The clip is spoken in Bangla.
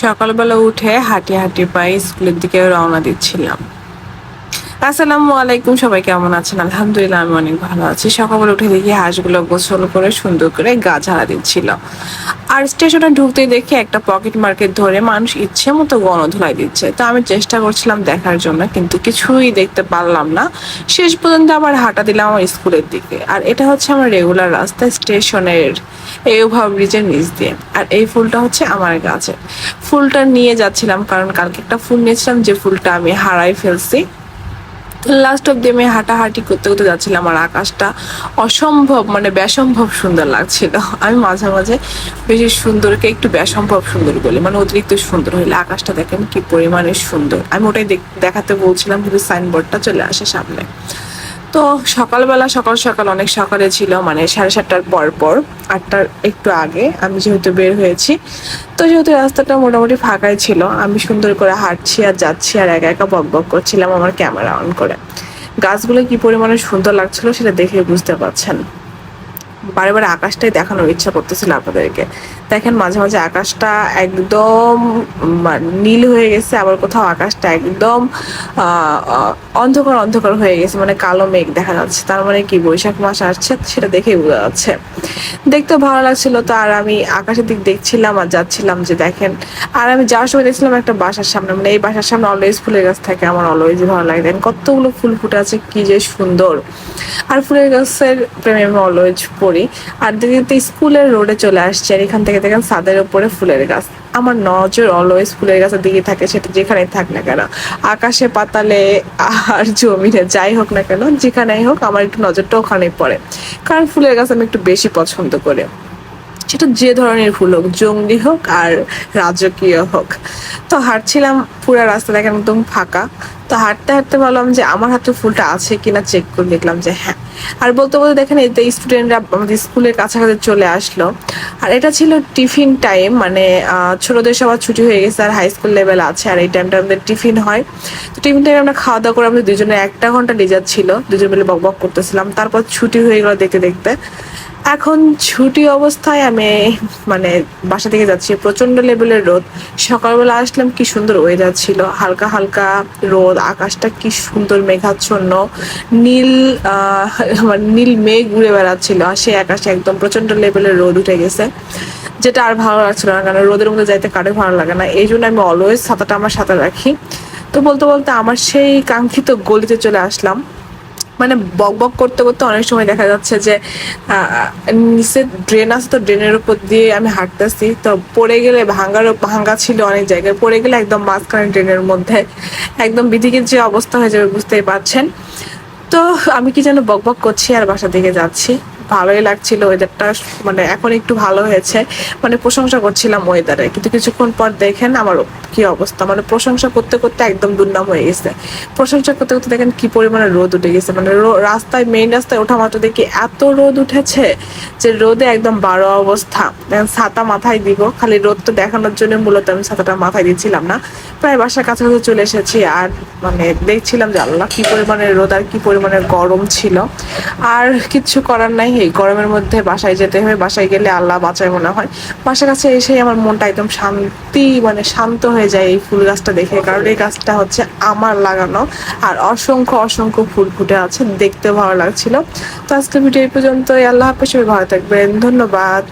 সকালবেলা উঠে হাঁটি হাঁটি পায়ে স্কুলের দিকে রওনা দিচ্ছিলাম। আসসালামু আলাইকুম, সবাই কেমন আছেন? আলহামদুলিল্লাহ, আমি অনেক ভালো আছি। সকালবেলা উঠে দেখি হাঁসগুলো গোসল করে, সুন্দর করে গা ঝাড়া দিচ্ছিল। আর স্টেশনে ঢুকতে দেখি একটা পকেট মার্কেট ধরে মানুষ ইচ্ছে মতো গণধুলাই দিচ্ছে। তো আমি চেষ্টা করছিলাম দেখার জন্য, কিন্তু কিছুই দেখতে পারলাম না। শেষ পর্যন্ত আবার হাঁটা দিলাম আমার স্কুলের দিকে। আর এটা হচ্ছে আমার রেগুলার রাস্তা, স্টেশনের এই ওভার ব্রিজের নিচ দিয়ে। আর এই ফুলটা হচ্ছে আমার গাছে ফুলটা নিয়ে যাচ্ছিলাম, কারণ কালকে একটা ফুল নিয়েছিলাম, যে ফুলটা আমি হারাই ফেলছি। লাস্ট অব্দি আমি হাঁটাহাঁটি করতে করতে যাচ্ছিলাম আর আকাশটা অসম্ভব মানে ব্যাসম্ভব সুন্দর লাগছিল। আমি মাঝে মাঝে বেশি সুন্দরকে একটু ব্যাসম্ভব সুন্দর বলি মানে অতিরিক্ত সুন্দর হইলে আকাশটা দেখেন কি পরিমাণে সুন্দর। আমি ওটাই দেখ- দেখাতে বলছিলাম, কিন্তু সাইনবোর্ডটা চলে আসে সামনে। তো সকালবেলা, সকাল সকাল অনেক সকালে ছিল মানে সাড়ে সাতটার পর পর, আটটার একটু আগে আমি যেহেতু বের হয়েছি। তো যেহেতু রাস্তাটা মোটামুটি ফাঁকাই ছিল, আমি সুন্দর করে হাঁটছি আর যাচ্ছি আর একা একা বক বক করছিলাম আমার ক্যামেরা অন করে। গাছগুলো কি পরিমাণে সুন্দর লাগছিল সেটা দেখে বুঝতে পারছেন। বারে বারে আকাশটাই দেখানোর ইচ্ছা করতেছিল আপনাদেরকে। দেখেন মাঝে মাঝে আকাশটা একদম নীল হয়ে গেছে, আবার কোথাও আকাশটা একদম অন্ধকার অন্ধকার হয়ে গেছে মানে কালো মেঘ দেখা যাচ্ছে। তার মানে কি, বৈশাখ মাস আসছে, সেটা দেখেই বোঝা যাচ্ছে। দেখতে ভালো লাগছিল তো, আর আমি আকাশের দিক দেখছিলাম আর যাচ্ছিলাম যে দেখেন, আর আমি যাওয়ার সময় দেখছিলাম একটা বাসার সামনে মানে এই বাসার সামনে অলওয়েজ ফুলের গাছ থাকে, আমার অলওয়েজ ভালো লাগে। দেখেন কতগুলো ফুল ফুটে আছে, কি যে সুন্দর। আর ফুলের গাছের প্রেমে আমি অলওয়েজ পড়ি। আর দ্বিতীয়ত স্কুলের রোডে চলে আসছে আর এখান থেকে দেখেন ছাদের উপরে ফুলের গাছ। আমার নজর অলওয়েজ ফুলের গাছের দিকে থাকে, সেটা যেখানে থাক না কেন। আকাশে, পাতালে, আর জমিনে, যাই হোক না কেন, যেখানেই হোক আমার একটু নজরটা ওখানেই পড়ে। কারণ ফুলের গাছ আমি একটু বেশি পছন্দ করি। সেটা যে ধরনের ফুল হোক, জঙ্গলি হোক আর রাজকীয় হোক। তো হাঁটছিলাম পুরো রাস্তা দেখেন একদম ফাঁকা। তো হাঁটতে হাঁটতে বললাম যে আমার হাতে ফুলটা আছে কিনা চেক করে দেখলাম যে হ্যাঁ। আর বলতে বলতে দেখেন এতে স্টুডেন্টরা আমাদের স্কুলের কাছাকাছি চলে আসলো। আর এটা ছিল টিফিন টাইম মানে ছোটদের সবার ছুটি হয়ে গেছে আর হাই স্কুল লেভেল আছে আর এই টাইমটা আমাদের টিফিন হয়। তো টিফিন টাইমে আমরা খাওয়া দাওয়া করে আমাদের দুজনে একটা ঘণ্টা লেজার ছিল। দুজন মিলে বক বক করতেছিলাম। তারপর ছুটি হয়ে গেল দেখতে দেখতে। এখন ছুটি অবস্থায় আমি মানে বাসা থেকে যাচ্ছি। প্রচণ্ড লেভেলের রোদ। সকালবেলা আসলাম, কি সুন্দর ওয়েদার ছিল। হালকা হালকা রোদ, আকাশটা কি সুন্দর মেঘাচ্ছন্ন। নীল নীল মেঘ উড়ে বেড়াচ্ছিল। আর সেই আকাশে একদম প্রচণ্ড লেভেলের রোদ উঠে গেছে। যেটা আর ভালো লাগছিল না, কারণ রোদের মধ্যে যাইতে কারও ভালো লাগে না। এই জন্য আমি অলওয়েজ ছাতাটা আমার সাথে রাখি। তো বলতে বলতে আমার সেই কাঙ্ক্ষিত গলিতে চলে আসলাম। মানে বক বক করতে করতে অনেক সময় দেখা যাচ্ছে যে নিচে ড্রেন আছে তো ড্রেনের উপর দিয়ে আমি হাঁটতেছি। তো পড়ে গেলে ভাঙ্গার ভাঙ্গা ছিল অনেক জায়গায়। পড়ে গেলে একদম মাঝখানে ড্রেনের মধ্যে একদম বিধিকের যে অবস্থা হয়ে যাবে বুঝতেই পারছেন। তো আমি কি যেন বক বক করছি আর বাসা দিকে যাচ্ছি। ভালোই লাগছিল ওয়েদারটা মানে এখন একটু ভালো হয়েছে। মানে প্রশংসা করছিলাম ওয়েদারে কিন্তু কিছুক্ষণ পর দেখেন আমার কি অবস্থা। মানে প্রশংসা করতে করতে একদম দুর্নাম হয়ে গেছে। প্রশংসা করতে করতে দেখেন কি পরিমাণে রোদ উঠে গেছে। মানে রাস্তায় মেইন রাস্তায় ওঠা মাত্র দেখি এত রোদ উঠেছে যে রোদে একদম বারো অবস্থা। ছাতা মাথায় দিব, খালি রোদ তো দেখানোর জন্য মূলত আমি ছাতাটা মাথায় দিচ্ছিলাম না। প্রায় বাসার কাছাকাছি চলে এসেছি আর মানে দেখছিলাম যে আল্লাহ কি পরিমাণে রোদ আর কি পরিমাণে গরম ছিল। আর কিচ্ছু করার নাই এই গরমের মধ্যে বাসায় যেতে হবে বাসায় গেলে আল্লাহ বাঁচায় মনে হয়। বাসার কাছে এসেই আমার মনটা একদম শান্তি মানে শান্ত হয়ে যায় এই ফুল গাছটা দেখে। কারণ এই গাছটা হচ্ছে আমার লাগানো আর অসংখ্য অসংখ্য ফুল ফুটে আছে, দেখতে ভালো লাগছিল। তো আজকে ভিডিও এই পর্যন্ত আল্লাহ হাফেজ, সবাই ভালো থাকবেন। ধন্যবাদ।